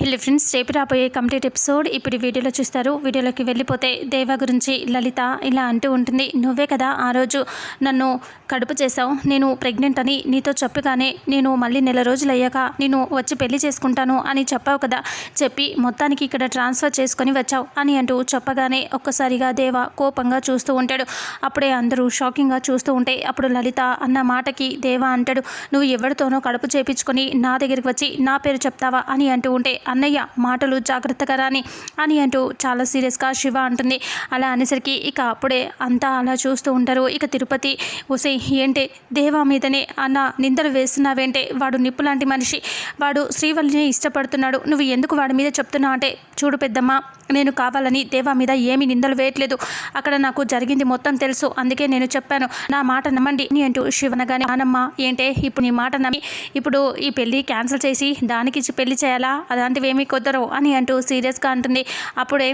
హెల్లీ friends రేపు రాబోయే complete episode ఇప్పుడు వీడియోలో చూస్తారు. వీడియోలోకి వెళ్ళిపోతే దేవ గురించి లలిత ఇలా అంటూ ఉంటుంది. నువ్వే కదా ఆ రోజు నన్ను కడుపు చేసావు నేను ప్రెగ్నెంట్ అని నీతో చెప్పగానే నేను మళ్ళీ నెల రోజులు అయ్యాక నేను వచ్చి పెళ్ళి చేసుకుంటాను అని చెప్పావు కదా. చెప్పి మొత్తానికి ఇక్కడ ట్రాన్స్ఫర్ చేసుకొని వచ్చావు అని అంటూ చెప్పగానే ఒక్కసారిగా దేవ కోపంగా చూస్తూ ఉంటాడు. అప్పుడే అందరూ షాకింగ్గా చూస్తూ ఉంటే అప్పుడు లలిత అన్న మాటకి దేవ అంటాడు నువ్వు ఎవరితోనో కడుపు చేపించుకొని నా దగ్గరికి వచ్చి నా పేరు చెప్తావా? అని అంటూ ఉంటే అన్నయ్య మాటలు జాగ్రత్తగా రాని అని అంటూ చాలా సీరియస్గా శివ అంటుంది. అలా అనేసరికి ఇక అప్పుడే అంతా అలా చూస్తూ ఉంటారు. ఇక తిరుపతి ఒసే ఏంటే దేవా మీదనే అన్న నిందలు వేస్తున్నావేంటే? వాడు నిప్పు లాంటి మనిషి. వాడు శ్రీవల్లిని ఇష్టపడుతున్నాడు. నువ్వు ఎందుకు వాడి మీద చెప్తున్నావు అంటే చూడు పెద్దమ్మ నేను కావాలని దేవా మీద ఏమి నిందలు వేయట్లేదు. అక్కడ నాకు జరిగింది మొత్తం తెలుసు. అందుకే నేను చెప్పాను. నా మాట నమ్మండి అని అంటూ శివనగానే ఆనమ్మ ఏంటే? ఇప్పుడు నీ మాట నమ్మి ఇప్పుడు ఈ పెళ్ళి క్యాన్సిల్ చేసి దానికి పెళ్ళి చేయాలా? అలాంటివి ఏమీ కుదరవు అని అంటూ సీరియస్గా అంటుంది. అప్పుడే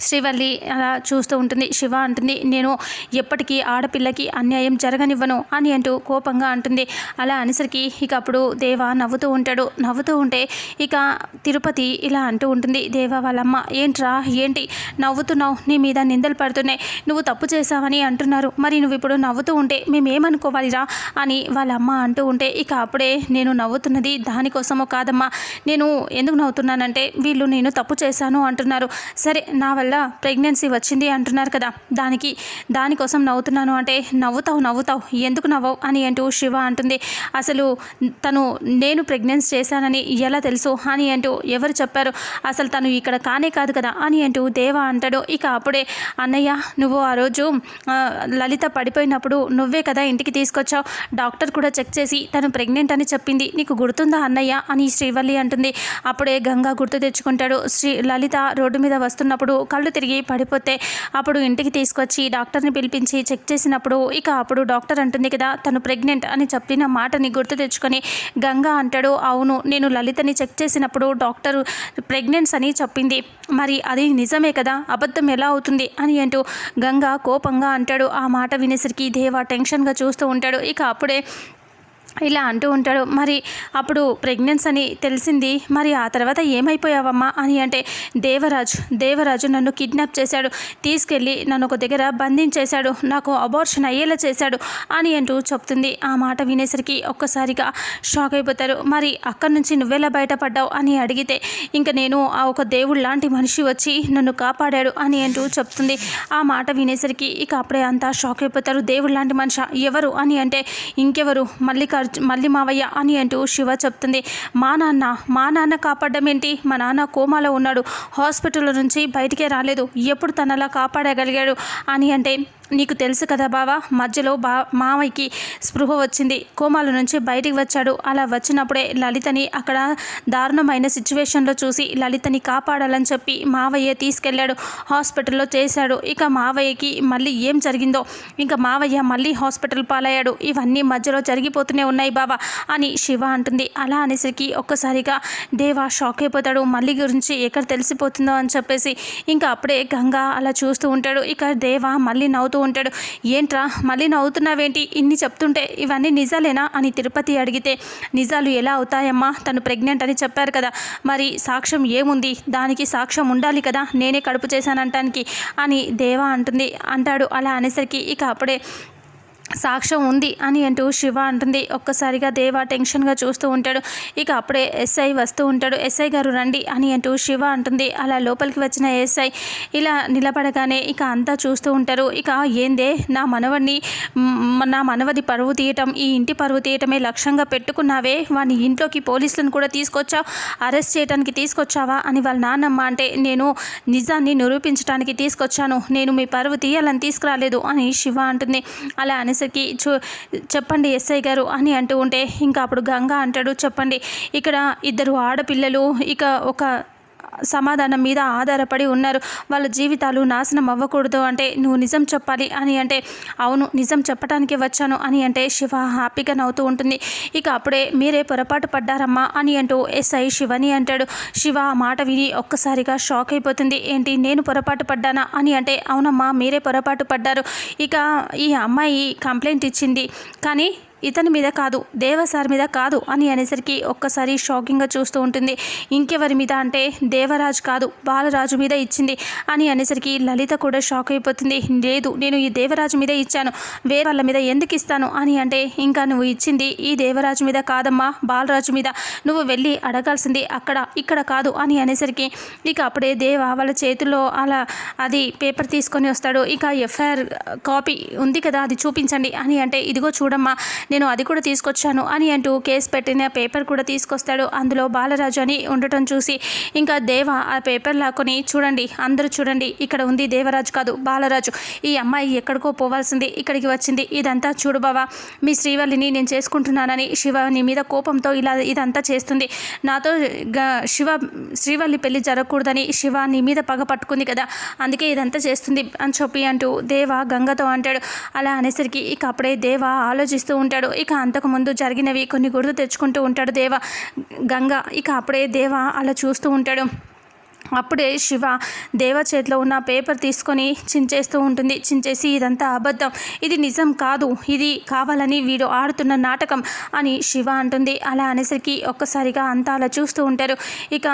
శ్రీవల్లి అలా చూస్తూ ఉంటుంది. శివ అంటుంది నేను ఎప్పటికీ ఆడపిల్లకి అన్యాయం జరగనివ్వను అని అంటూ కోపంగా అంటుంది. అలా అనేసరికి ఇక అప్పుడు దేవ నవ్వుతూ ఉంటాడు. నవ్వుతూ ఉంటే ఇక తిరుపతి ఇలా అంటూ ఉంటుంది. దేవ వాళ్ళమ్మ ఏంట్రా ఏంటి? నవ్వుతున్నావు నీ మీద నిందలు పడుతున్నాయి. నువ్వు తప్పు చేశావని అంటున్నారు. మరి నువ్వు ఇప్పుడు నవ్వుతూ ఉంటే మేమేమనుకోవాలిరా? అని వాళ్ళమ్మ అంటూ ఉంటే ఇక అప్పుడే నేను నవ్వుతున్నది దానికోసమో కాదమ్మా. నేను ఎందుకు నవ్వుతున్నానంటే వీళ్ళు నేను తప్పు చేశాను అంటున్నారు. సరే నా వల్ల ప్రెగ్నెన్సీ వచ్చింది అంటున్నారు కదా. దానికి దానికోసం నవ్వుతున్నాను అంటే నవ్వుతావు నవ్వుతావు ఎందుకు నవ్వవు అని అంటూ శివ అంటుంది. అసలు తను నేను ప్రెగ్నెన్సీ చేశానని ఎలా తెలుసు అని అంటూ ఎవరు చెప్పారు. అసలు తను ఇక్కడ కానే కాదు కదా అని అంటూ దేవ అంటాడు. ఇక అప్పుడే అన్నయ్య నువ్వు ఆ రోజు లలిత పడిపోయినప్పుడు నువ్వే కదా ఇంటికి తీసుకొచ్చావు. డాక్టర్ కూడా చెక్ చేసి తను ప్రెగ్నెంట్ అని చెప్పింది. నీకు గుర్తుందా అన్నయ్య? అని శ్రీవల్లి అంటుంది. అప్పుడే గంగా గుర్తు తెచ్చుకుంటాడు. శ్రీ లలిత రోడ్డు మీద వస్తున్నప్పుడు కళ్ళు తిరిగి పడిపోతే అప్పుడు ఇంటికి తీసుకొచ్చి డాక్టర్ని పిలిపించి చెక్ చేసినప్పుడు ఇక అప్పుడు డాక్టర్ అంటుంది కదా తను ప్రెగ్నెంట్ అని చెప్పిన మాటని గుర్తు తెచ్చుకొని గంగా అంటాడు అవును నేను లలితని చెక్ చేసినప్పుడు డాక్టర్ ప్రెగ్నెన్స్ అని చెప్పింది. మరి అది నిజమే కదా? అబద్ధం ఎలా అవుతుంది? అని అంటూ గంగా కోపంగా అంటాడు. ఆ మాట వినేసరికి దేవా టెన్షన్గా చూస్తూ ఉంటాడు. ఇక అప్పుడే ఇలా అంటూ ఉంటాడు. మరి అప్పుడు ప్రెగ్నెన్స్ అని తెలిసింది. మరి ఆ తర్వాత ఏమైపోయావమ్మా అని అంటే దేవరాజు దేవరాజు నన్ను కిడ్నాప్ చేశాడు. తీసుకెళ్ళి నన్ను ఒక దగ్గర బంధించేశాడు. నాకు అబార్షన్ అయ్యేలా చేశాడు అని అంటూ చెప్తుంది. ఆ మాట వినేసరికి ఒక్కసారిగా షాక్ అయిపోతారు. మరి అక్కడి నుంచి నువ్వెలా బయటపడ్డావు? అని అడిగితే ఇంకా నేను ఆ ఒక దేవుడు లాంటి మనిషి వచ్చి నన్ను కాపాడాడు అని అంటూ చెప్తుంది. ఆ మాట వినేసరికి ఇక అప్పుడే అంతా షాక్ అయిపోతారు. దేవుడు లాంటి మనిషి? ఎవరు? అని అంటే ఇంకెవరు? మల్లికార్జు మళ్ళీ మావయ్య అని అంటూ శివ చెప్తుంది. మా నాన్న మా నాన్న కాపాడడం ఏంటి? మా నాన్న కోమాలో ఉన్నాడు. హాస్పిటల్ నుంచి బయటికే రాలేదు. ఎప్పుడు తనలా కాపాడగలిగాడు అని అంటే నీకు తెలుసు కదా బావా మధ్యలో బా మావయ్యకి స్పృహ వచ్చింది. కోమాల నుంచి బయటికి వచ్చాడు. అలా వచ్చినప్పుడే లలితని అక్కడ దారుణమైన సిచ్యువేషన్లో చూసి లలితని కాపాడాలని చెప్పి మావయ్య తీసుకెళ్ళాడు. హాస్పిటల్లో చేశాడు. ఇక మావయ్యకి మళ్ళీ ఏం జరిగిందో ఇంకా మావయ్య మళ్ళీ హాస్పిటల్ పాలయ్యాడు. ఇవన్నీ మధ్యలో జరిగిపోతూనే ఉన్నాయి బావా అని శివ అంటుంది. అలా అనేసరికి ఒక్కసారిగా దేవా షాక్ అయిపోతాడు. మళ్ళీ గురించి ఎక్కడ తెలిసిపోతుందో అని చెప్పేసి ఇంకా అప్పుడే గంగా అలా చూస్తూ ఉంటాడు. ఇక దేవా మళ్ళీ నవ్వుతూ ఉంటాడు. ఏంట్రా మళ్ళీ నవ్వుతున్నావేంటి? ఇన్ని చెప్తుంటే ఇవన్నీ నిజాలేనా? అని తిరుపతి అడిగితే నిజాలు ఎలా అవుతాయమ్మా? తను ప్రెగ్నెంట్ అని చెప్పారు కదా. మరి సాక్ష్యం ఏముంది? దానికి సాక్ష్యం ఉండాలి కదా. నేనే కడుపు చేశానంటానికి. అని దేవా అంటుంది. అంటాడు. అలా అనేసరికి ఇక అప్పుడే సాక్ష్యం ఉంది అని అంటూ శివ అంటుంది. ఒక్కసారిగా దేవా టెన్షన్గా చూస్తూ ఉంటాడు. ఇక అప్పుడే ఎస్ఐ వస్తూ ఉంటాడు. ఎస్ఐ గారు రండి అని అంటూ శివ అంటుంది. అలా లోపలికి వచ్చిన ఎస్ఐ ఇలా నిలబడగానే ఇక అంతా చూస్తూ ఉంటారు. ఇక ఏందే? నా మనవడిని నా మనవది పరువు తీయటం ఈ ఇంటి పరువు తీయటమే లక్ష్యంగా పెట్టుకున్నావే. వాని ఇంట్లోకి పోలీసులను కూడా తీసుకొచ్చావు. అరెస్ట్ చేయడానికి తీసుకొచ్చావా? అని వాళ్ళ నాన్నమ్మ అంటే నేను నిజాన్ని నిరూపించడానికి తీసుకొచ్చాను. నేను మీ పరువు తీయాలని తీసుకురాలేదు అని శివ అంటుంది. అలా అని అనేసరికి చూ చెప్పండి ఎస్ఐ గారు అని అంటూ ఉంటే ఇంకా అప్పుడు గంగా అంటాడు చెప్పండి ఇక్కడ ఇద్దరు ఆడపిల్లలు ఇక ఒక సమాధానం మీద ఆధారపడి ఉన్నారు. వాళ్ళ జీవితాలు నాశనం అవ్వకూడదు అంటే నువ్వు నిజం చెప్పాలి అని అంటే అవును నిజం చెప్పడానికి వచ్చాను అని అంటే శివ హ్యాపీగా నవ్వుతూ ఉంటుంది. ఇక అప్పుడే మీరే పొరపాటు పడ్డారమ్మా అని అంటూ ఎస్ఐ శివని అంటాడు. శివ ఆ మాట విని ఒక్కసారిగా షాక్ అయిపోతుంది. ఏంటి నేను పొరపాటు పడ్డానా అని అంటే అవునమ్మా మీరే పొరపాటు పడ్డారు. ఇక ఈ అమ్మాయి కంప్లైంట్ ఇచ్చింది. కానీ ఇతని మీద కాదు దేవ సార్ మీద కాదు అని అనేసరికి ఒక్కసారి షాకింగ్గా చూస్తూ ఉంటుంది. ఇంకెవరి మీద అంటే దేవరాజు కాదు బాలరాజు మీద ఇచ్చింది అని అనేసరికి లలిత కూడా షాక్ అయిపోతుంది. లేదు నేను ఈ దేవరాజు మీద ఇచ్చాను. వేరే వాళ్ళ మీద ఎందుకు ఇస్తాను అని అంటే ఇంకా నువ్వు ఇచ్చింది ఈ దేవరాజు మీద కాదమ్మా బాలరాజు మీద. నువ్వు వెళ్ళి అడగాల్సింది అక్కడ ఇక్కడ కాదు అని అనేసరికి ఇక అప్పుడే దేవ వాళ్ళ చేతిలో అలా అది పేపర్ తీసుకొని వస్తాడు. ఇక ఎఫ్ఐఆర్ కాపీ ఉంది కదా అది చూపించండి అని అంటే ఇదిగో చూడమ్మా నేను అది కూడా తీసుకొచ్చాను అని అంటూ కేసు పెట్టిన పేపర్ కూడా తీసుకొస్తాడు. అందులో బాలరాజు అని ఉండటం చూసి ఇంకా దేవ ఆ పేపర్ లాక్కొని చూడండి అందరూ చూడండి ఇక్కడ ఉంది దేవరాజు కాదు బాలరాజు. ఈ అమ్మాయి ఎక్కడికో పోవాల్సింది ఇక్కడికి వచ్చింది. ఇదంతా చూడు బావా మీ శ్రీవల్లిని నేను చేసుకుంటున్నానని శివ నీ మీద కోపంతో ఇలా ఇదంతా చేస్తుంది. నాతో గ- శివ శ్రీవల్లి పెళ్ళి జరగకూడదని శివ నీ మీద పగ పట్టుకుంది కదా అందుకే ఇదంతా చేస్తుంది అని చెప్పి అంటూ దేవ గంగతో అంటాడు. అలా అనేసరికి ఇక అప్పుడే దేవ ఆలోచిస్తూ ఉంటాడు. ఇక అంతకుముందు జరిగినవి కొన్ని గుర్తు తెచ్చుకుంటూ ఉంటాడు దేవ. గంగ ఇక అప్పుడే దేవ అలా చూస్తూ ఉంటాడు. అప్పుడే శివ దేవ చేతిలో ఉన్న పేపర్ తీసుకొని చించేస్తూ ఉంటుంది. చించేసి ఇదంతా అబద్ధం. ఇది నిజం కాదు. ఇది కావాలని వీడు ఆడుతున్న నాటకం అని శివ అంటుంది. అలా అనేసరికి ఒక్కసారిగా అంతా అలా చూస్తూ ఉంటారు. ఇక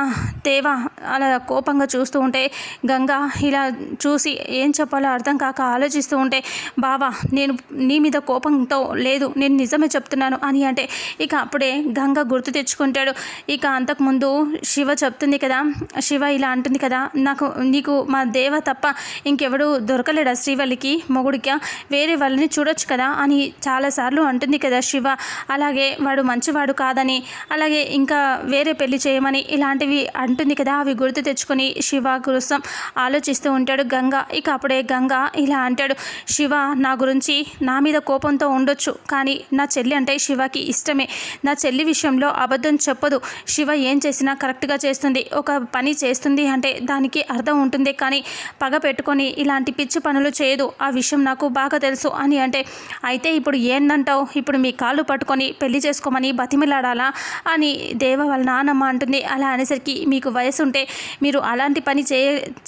దేవ అలా కోపంగా చూస్తూ ఉంటే గంగా ఇలా చూసి ఏం చెప్పాలో అర్థం కాక ఆలోచిస్తూ ఉంటే బావా నేను నీ మీద కోపంతో లేదు నేను నిజమే చెప్తున్నాను అని అంటే ఇక అప్పుడే గంగ గుర్తు తెచ్చుకుంటాడు. ఇక అంతకుముందు శివ చెప్తుంది కదా శివ ఇలా ఇలా అంటుంది కదా. నాకు నీకు మా దేవ తప్ప ఇంకెవడు దొరకలేడా శ్రీవల్లికి మొగుడిగా వేరే వాళ్ళని చూడొచ్చు కదా అని చాలాసార్లు అంటుంది కదా శివ. అలాగే వాడు మంచివాడు కాదని అలాగే ఇంకా వేరే పెళ్ళి చేయమని ఇలాంటివి అంటుంది కదా. అవి గుర్తు తెచ్చుకొని శివ కోసం ఆలోచిస్తూ ఉంటాడు గంగ. ఇక అప్పుడే గంగ ఇలా అంటాడు శివ నా గురించి నా మీద కోపంతో ఉండొచ్చు కానీ నా చెల్లి అంటే శివకి ఇష్టమే. నా చెల్లి విషయంలో అబద్ధం చెప్పదు. శివ ఏం చేసినా కరెక్ట్గా చేస్తుంది. ఒక పని చేస్తుంది అంటే దానికి అర్థం ఉంటుంది కానీ పగ పెట్టుకొని ఇలాంటి పిచ్చి పనులు చేయదు. ఆ విషయం నాకు బాగా తెలుసు అని అంటే అయితే ఇప్పుడు ఏందంటావు? ఇప్పుడు మీ కాళ్ళు పట్టుకొని పెళ్ళి చేసుకోమని బతిమిలాడాలా? అని దేవ వాళ్ళ నానమ్మ అంటుంది. అలా అనేసరికి మీకు వయసు ఉంటే మీరు అలాంటి పని చే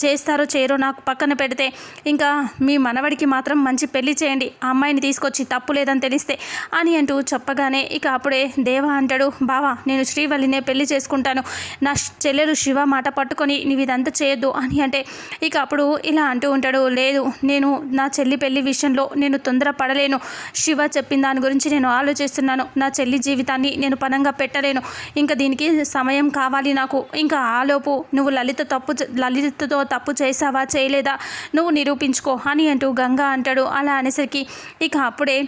చేస్తారో చేయరో నాకు పక్కన పెడితే ఇంకా మీ మనవడికి మాత్రం మంచి పెళ్ళి చేయండి. ఆ అమ్మాయిని తీసుకొచ్చి తప్పు లేదని తెలిస్తే అని అంటూ చెప్పగానే ఇక అప్పుడే దేవ అంటాడు బావా నేను శ్రీవల్లినే పెళ్ళి చేసుకుంటాను. నా చెల్లెలు శివ మాట పట్టుకొని నువ్వు ఇదంతా చేయొద్దు అని అంటే ఇక అప్పుడు ఇలా అంటూ ఉంటాడు లేదు నేను నా చెల్లి పెళ్ళి విషయంలో నేను తొందర పడలేను. శివ చెప్పిన దాని గురించి నేను ఆలోచిస్తున్నాను. నా చెల్లి జీవితాన్ని నేను పనంగా పెట్టలేను. ఇంకా దీనికి సమయం కావాలి నాకు. ఇంకా ఆలోపు నువ్వు లలిత తప్పు లలితతో తప్పు చేసావా చేయలేదా? నువ్వు నిరూపించుకో అని అంటూ గంగా అంటాడు. అలా అనేసరికి ఇక అప్పుడే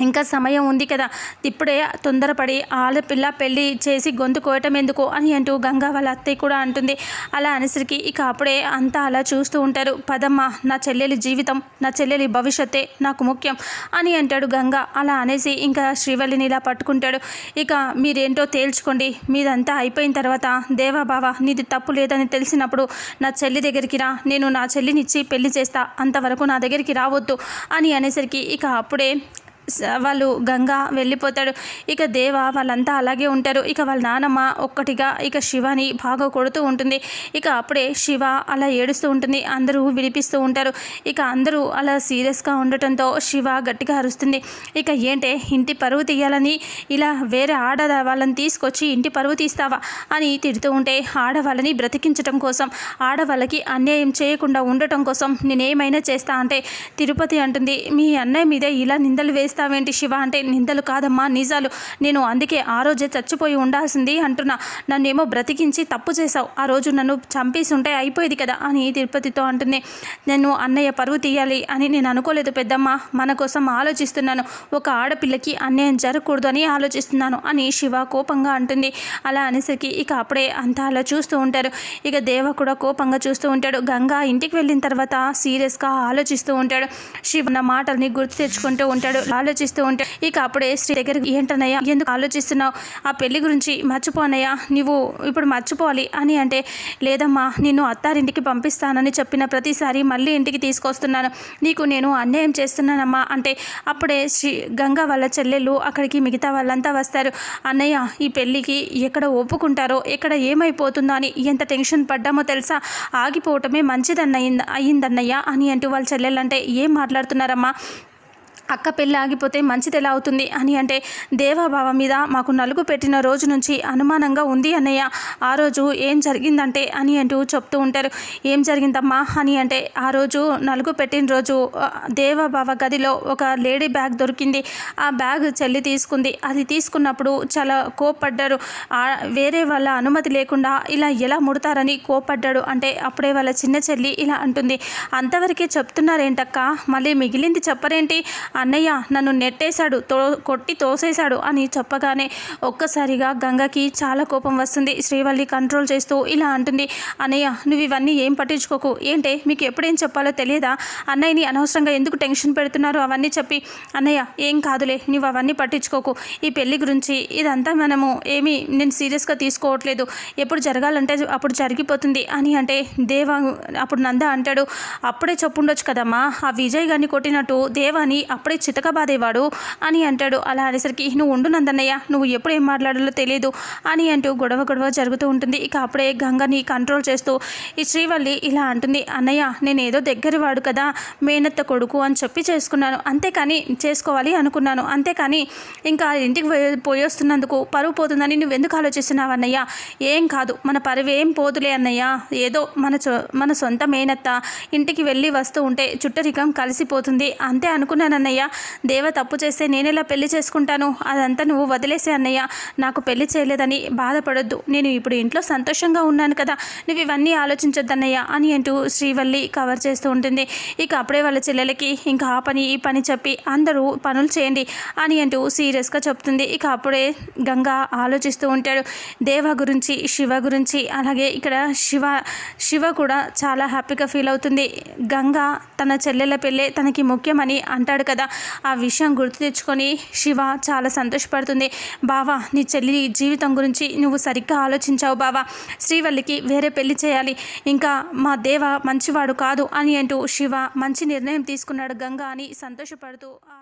ఇంకా సమయం ఉంది కదా. ఇప్పుడే తొందరపడి ఆడపిల్ల పెళ్ళి చేసి గొంతు కోయటం ఎందుకు అని అంటూ గంగా వాళ్ళ అత్తయ్య కూడా అంటుంది. అలా అనేసరికి ఇక అప్పుడే అంతా అలా చూస్తూ ఉంటారు. పదమ్మ నా చెల్లెలి జీవితం నా చెల్లెలి భవిష్యత్తే నాకు ముఖ్యం అని అంటాడు గంగా. అలా అనేసి ఇంకా శ్రీవల్లిని ఇలా పట్టుకుంటాడు. ఇక మీరేంటో తేల్చుకోండి. మీదంతా అయిపోయిన తర్వాత దేవాబావా నీది తప్పు లేదని తెలిసినప్పుడు నా చెల్లి దగ్గరికి రా. నేను నా చెల్లినిచ్చి పెళ్ళి చేస్తా. అంతవరకు నా దగ్గరికి రావద్దు అని అనేసరికి ఇక అప్పుడే వాళ్ళు గంగా వెళ్ళిపోతాడు. ఇక దేవ వాళ్ళంతా అలాగే ఉంటారు. ఇక వాళ్ళ నానమ్మ ఒక్కటిగా ఇక శివని బాగా కొడుతూ ఉంటుంది. ఇక అప్పుడే శివ అలా ఏడుస్తూ ఉంటుంది. అందరూ విడిపిస్తూ ఉంటారు. ఇక అందరూ అలా సీరియస్గా ఉండటంతో శివ గట్టిగా అరుస్తుంది. ఇక ఏంటే ఇంటి పరువు తీయాలని ఇలా వేరే ఆడ వాళ్ళని తీసుకొచ్చి ఇంటి పరువు తీస్తావా అని తిడుతూ ఉంటే ఆడవాళ్ళని బ్రతికించటం కోసం ఆడవాళ్ళకి అన్యాయం చేయకుండా ఉండటం కోసం నేనేమైనా చేస్తా అంటే తిరుపతి అంటుంది. మీ అన్నయ్య మీద ఇలా నిందలు చేస్తావేంటి శివ? అంటే నిందలు కాదమ్మా నిజాలు. నేను అందుకే ఆ రోజే చచ్చిపోయి ఉండాల్సింది అంటున్నా. నన్నేమో బ్రతికించి తప్పు చేశావు. ఆ రోజు నన్ను చంపేసి ఉంటే అయిపోయేది కదా అని తిరుపతితో అంటుంది. నేను అన్నయ్య పరువు తీయాలి అని నేను అనుకోలేదు పెద్దమ్మ. మన కోసం ఆలోచిస్తున్నాను. ఒక ఆడపిల్లకి అన్యాయం జరగకూడదు అని ఆలోచిస్తున్నాను అని శివ కోపంగా అంటుంది. అలా అనేసరికి ఇక అప్పుడే అంతా అలా చూస్తూ ఉంటారు. ఇక దేవ కూడా కోపంగా చూస్తూ ఉంటాడు. గంగా ఇంటికి వెళ్ళిన తర్వాత సీరియస్గా ఆలోచిస్తూ ఉంటాడు. శివ నా మాటల్ని గుర్తు తెచ్చుకుంటూ ఉంటాడు. ఆలోచిస్తూ ఉంటాడు ఇక అప్పుడే శ్రీ దగ్గర ఏంటన్నయ్యా ఎందుకు ఆలోచిస్తున్నావు? ఆ పెళ్ళి గురించి మర్చిపోనయ్యా నువ్వు ఇప్పుడు మర్చిపోవాలి అని అంటే లేదమ్మా నిన్ను అత్తారింటికి పంపిస్తానని చెప్పిన ప్రతిసారి మళ్ళీ ఇంటికి తీసుకొస్తున్నాను. నీకు నేను అన్యాయం చేస్తున్నానమ్మా అంటే అప్పుడే శ్రీ గంగా వాళ్ళ చెల్లెళ్ళు అక్కడికి మిగతా వాళ్ళంతా వస్తారు. అన్నయ్య ఈ పెళ్ళికి ఎక్కడ ఒప్పుకుంటారో ఎక్కడ ఏమైపోతుందో అని ఎంత టెన్షన్ పడ్డామో తెలుసా? ఆగిపోవటమే మంచిదన్నయ్యింది అయ్యిందన్నయ్య అని అంటూ వాళ్ళ చెల్లెళ్ళంటే ఏం మాట్లాడుతున్నారమ్మా? అక్క పెళ్ళి ఆగిపోతే మంచిది ఎలా అవుతుంది అని అంటే దేవాబావ మీద మాకు నలుగు పెట్టిన రోజు నుంచి అనుమానంగా ఉంది అన్నయ్య. ఆ రోజు ఏం జరిగిందంటే అని అంటూ చెప్తూ ఉంటారు. ఏం జరిగిందమ్మా అని అంటే ఆ రోజు నలుగు పెట్టిన రోజు దేవాబావ గదిలో ఒక లేడీ బ్యాగ్ దొరికింది. ఆ బ్యాగ్ చెల్లి తీసుకుంది. అది తీసుకున్నప్పుడు చాలా కోప్పడ్డారు వేరే వాళ్ళ అనుమతి లేకుండా ఇలా ఎలా ముడతారని కోప్పడ్డాడు. అంటే అప్పుడే వాళ్ళ చిన్న చెల్లి ఇలా అంటుంది. అంతవరకే చెప్తున్నారేంటక్క? మళ్ళీ మిగిలింది చెప్పరేంటి? అన్నయ్య నన్ను నెట్టేశాడు తో కొట్టి తోసేశాడు అని చెప్పగానే ఒక్కసారిగా గంగకి చాలా కోపం వస్తుంది. శ్రీవల్లి కంట్రోల్ చేస్తూ ఇలా అంటుంది అన్నయ్య నువ్వు ఇవన్నీ ఏం పట్టించుకోకు. ఏంటే మీకు ఎప్పుడేం చెప్పాలో తెలియదా? అన్నయ్యని అనవసరంగా ఎందుకు టెన్షన్ పెడుతున్నారు? అవన్నీ చెప్పి అన్నయ్య ఏం కాదులే నువ్వు అవన్నీ పట్టించుకోకు. ఈ పెళ్ళి గురించి ఇదంతా మనము ఏమీ నేను సీరియస్గా తీసుకోవట్లేదు. ఎప్పుడు జరగాలంటే అప్పుడు జరిగిపోతుంది అని అంటే దేవ అప్పుడు నంద అంటాడు అప్పుడే చెప్పుండొచ్చు కదమ్మా. ఆ విజయ్ గారిని కొట్టినట్టు దేవాని అప్పుడే చితకబాదేవాడు అని అంటాడు. అలా అనేసరికి నువ్వు ఉండు నందన్నయ్య. నువ్వు ఎప్పుడు ఏం మాట్లాడాలో తెలియదు అని అంటూ గొడవ గొడవ జరుగుతూ ఉంటుంది. ఇక అప్పుడే గంగని కంట్రోల్ చేస్తూ ఈ శ్రీవల్లి ఇలా అంటుంది అన్నయ్య నేను ఏదో దగ్గర వాడు కదా మేనత్త కొడుకు అని చెప్పి చేసుకున్నాను. అంతేకాని చేసుకోవాలి అనుకున్నాను. అంతేకాని ఇంకా ఇంటికి పోయి- పరువు పోతుందని నువ్వు ఎందుకు ఆలోచిస్తున్నావు అన్నయ్య? ఏం కాదు. మన పరువు ఏం పోదులే అన్నయ్య. ఏదో మన చొ మన సొంత మేనత్త ఇంటికి వెళ్ళి వస్తూ ఉంటే చుట్టరికం కలిసిపోతుంది. అంతే అనుకున్నాను అన్నయ్య దేవ తప్పు చేస్తే నేనెలా పెళ్ళి చేసుకుంటాను? అదంతా నువ్వు వదిలేసే అన్నయ్య. నాకు పెళ్ళి చేయలేదని బాధపడొద్దు. నేను ఇప్పుడు ఇంట్లో సంతోషంగా ఉన్నాను కదా. నువ్వు ఇవన్నీ ఆలోచించొద్దన్నయ్య అని అంటూ శ్రీవల్లి కవర్ చేస్తూ ఉంటుంది. ఇక అప్పుడే వాళ్ళ చెల్లెలకి ఇంకా ఆ పని ఈ పని చెప్పి అందరూ పనులు చేయండి అని అంటూ సీరియస్గా చెప్తుంది. ఇక అప్పుడే గంగా ఆలోచిస్తూ ఉంటాడు. దేవ గురించి శివ గురించి అలాగే ఇక్కడ శివ శివ కూడా చాలా హ్యాపీగా ఫీల్ అవుతుంది. గంగా తన చెల్లెల పెళ్ళే తనకి ముఖ్యమని అంటాడు కదా. కదా. ఆ విషయం గుర్తు తెచ్చుకొని శివ చాలా సంతోషపడుతుంది. బావా నీ చెల్లి జీవితం గురించి నువ్వు సరిగ్గా ఆలోచించావు బావా. శ్రీవల్లికి వేరే పెళ్ళి చేయాలి. ఇంకా మా దేవ మంచివాడు కాదు అని అంటూ శివ మంచి నిర్ణయం తీసుకున్నాడు గంగా అని సంతోషపడుతూ ఆ